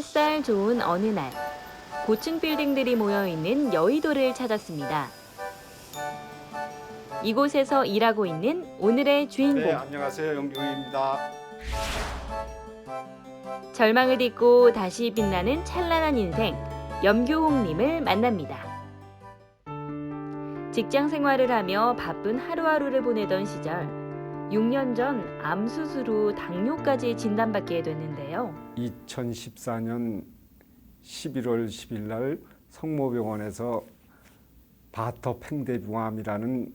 햇살 좋은 어느 날 고층 빌딩들이 모여 있는 여의도를 찾았습니다. 이곳에서 일하고 있는 오늘의 주인공 네, 안녕하세요. 영규입니다. 절망을 딛고 다시 빛나는 찬란한 인생 염교홍님을 만납니다. 직장 생활을 하며 바쁜 하루하루를 보내던 시절 6년 전 암 수술 후 당뇨까지 진단받게 됐는데요. 2014년 11월 10일 날 성모병원에서 바터 팽대부암이라는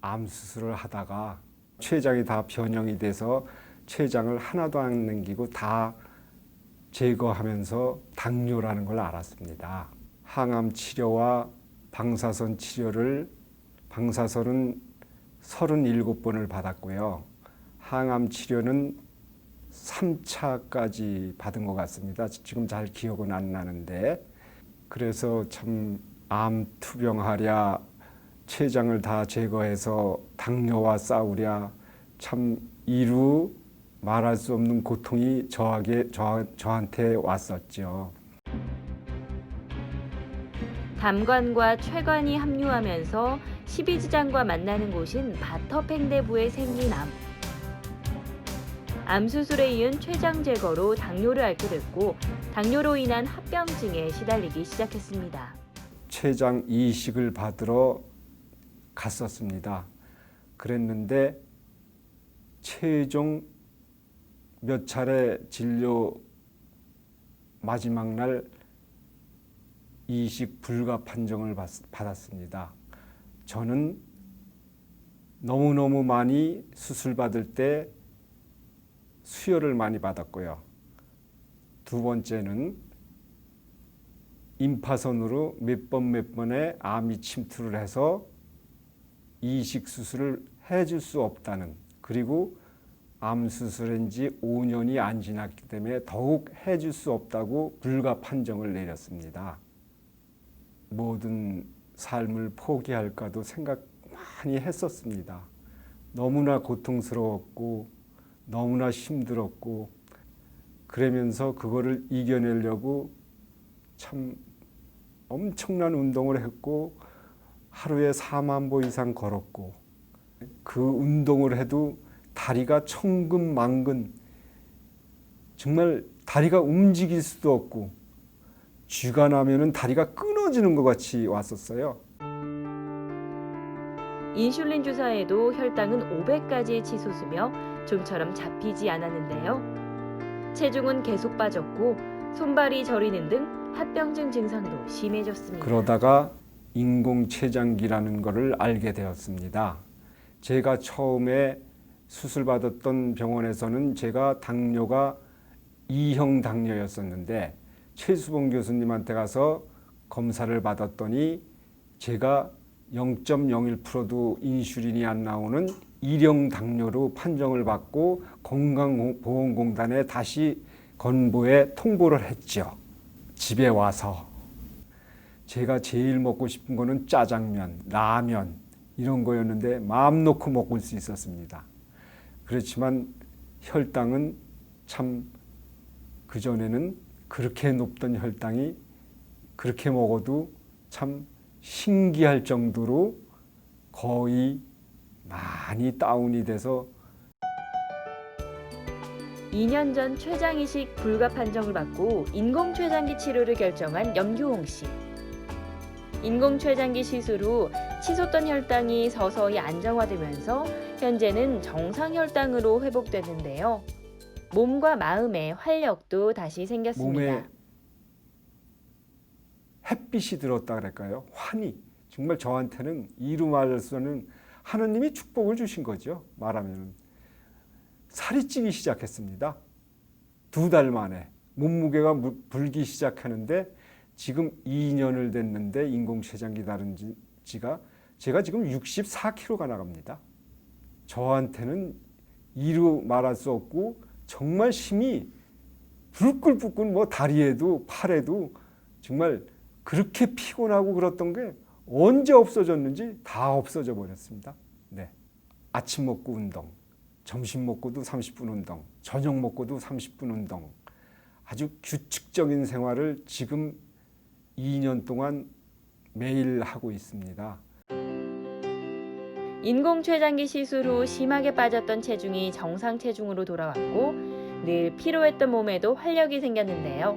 암 수술을 하다가 췌장이 다 변형이 돼서 췌장을 하나도 안 남기고 다 제거하면서 당뇨라는 걸 알았습니다. 항암 치료와 방사선 치료를 방사선은 37번을 받았고요. 항암 치료는 3차까지 받은 것 같습니다. 지금 잘 기억은 안 나는데 그래서 참 암 투병하랴 췌장을 다 제거해서 당뇨와 싸우랴 참 이루 말할 수 없는 고통이 저에게 저, 저한테 왔었죠. 담관과 최관이 합류하면서 12지장과 만나는 곳인 바터팽대부에 생긴 암. 암 수술에 이은 췌장 제거로 당뇨를 앓게 됐고 당뇨로 인한 합병증에 시달리기 시작했습니다. 췌장 이식을 받으러 갔었습니다. 그랬는데 최종 몇 차례 진료 마지막 날 이식 불가 판정을 받, 받았습니다. 저는 너무너무 많이 수술 받을 때 수혈을 많이 받았고요. 두 번째는 임파선으로 몇 번 몇 번의 암이 침투를 해서 이식 수술을 해줄 수 없다는 그리고 암 수술한 지 5년이 안 지났기 때문에 더욱 해줄 수 없다고 불가 판정을 내렸습니다. 모든 삶을 포기할까도 생각 많이 했었습니다. 너무나 고통스러웠고 너무나 힘들었고 그러면서 그거를 이겨내려고 참 엄청난 운동을 했고 하루에 4만 보 이상 걸었고 그 운동을 해도 다리가 천근만근 정말 다리가 움직일 수도 없고 쥐가 나면은 다리가 끊어지는 것 같이 왔었어요. 인슐린 주사에도 혈당은 500까지 치솟으며 좀처럼 잡히지 않았는데요. 체중은 계속 빠졌고 손발이 저리는 등 합병증 증상도 심해졌습니다. 그러다가 인공췌장기라는 것을 알게 되었습니다. 제가 처음에 수술 받았던 병원에서는 제가 당뇨가 2형 당뇨였었는데 최수봉 교수님한테 가서 검사를 받았더니 제가 0.01%도 인슐린이 안 나오는 1형 당뇨로 판정을 받고 건강보험공단에 다시 건보에 통보를 했죠. 집에 와서 제가 제일 먹고 싶은 거는 짜장면, 라면 이런 거였는데 마음 놓고 먹을 수 있었습니다. 그렇지만 혈당은 참 그전에는 그렇게 높던 혈당이 그렇게 먹어도 참 신기할 정도로 거의 많이 다운이 돼서 2년 전 췌장 이식 불가 판정을 받고 인공 췌장기 치료를 결정한 염규홍 씨. 인공 췌장기 시술 후 치솟던 혈당이 서서히 안정화되면서 현재는 정상 혈당으로 회복되는데요. 몸과 마음의 활력도 다시 생겼습니다. 햇빛이 들었다 그럴까요? 환희. 정말 저한테는 이루 말할 수는 하느님이 축복을 주신 거죠. 말하면 살이 찌기 시작했습니다. 두 달 만에 몸무게가 무- 불기 시작하는데 지금 2년을 됐는데 인공췌장기 다른 지- 지가 제가 지금 64kg가 나갑니다. 저한테는 이루 말할 수 없고 정말 힘이 불끈불끈 뭐 다리에도 팔에도 정말 그렇게 피곤하고 그랬던 게 언제 없어졌는지 다 없어져 버렸습니다. 네. 아침 먹고 운동, 점심 먹고도 30분 운동, 저녁 먹고도 30분 운동. 아주 규칙적인 생활을 지금 2년 동안 매일 하고 있습니다. 인공췌장기 시술 후 심하게 빠졌던 체중이 정상 체중으로 돌아왔고 늘 피로했던 몸에도 활력이 생겼는데요.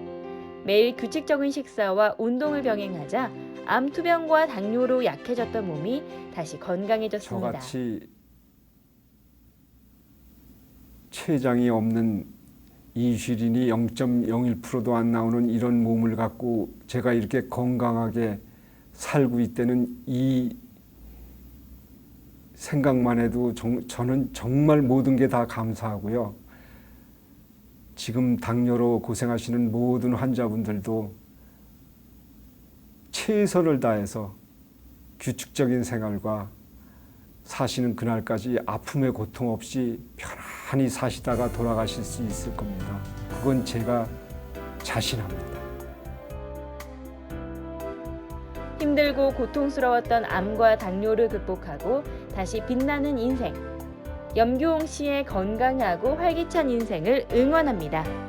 매일 규칙적인 식사와 운동을 병행하자 암투병과 당뇨로 약해졌던 몸이 다시 건강해졌습니다. 저같이 췌장이 없는 이슈린이 0.01%도 안 나오는 이런 몸을 갖고 제가 이렇게 건강하게 살고 있다는 이 생각만 해도 정- 저는 정말 모든 게 다 감사하고요. 지금 당뇨로 고생하시는 모든 환자분들도 최선을 다해서 규칙적인 생활과 사시는 그날까지 아픔의 고통 없이 편안히 사시다가 돌아가실 수 있을 겁니다. 그건 제가 자신합니다. 힘들고 고통스러웠던 암과 당뇨를 극복하고 다시 빛나는 인생. 염규홍 씨의 건강하고 활기찬 인생을 응원합니다.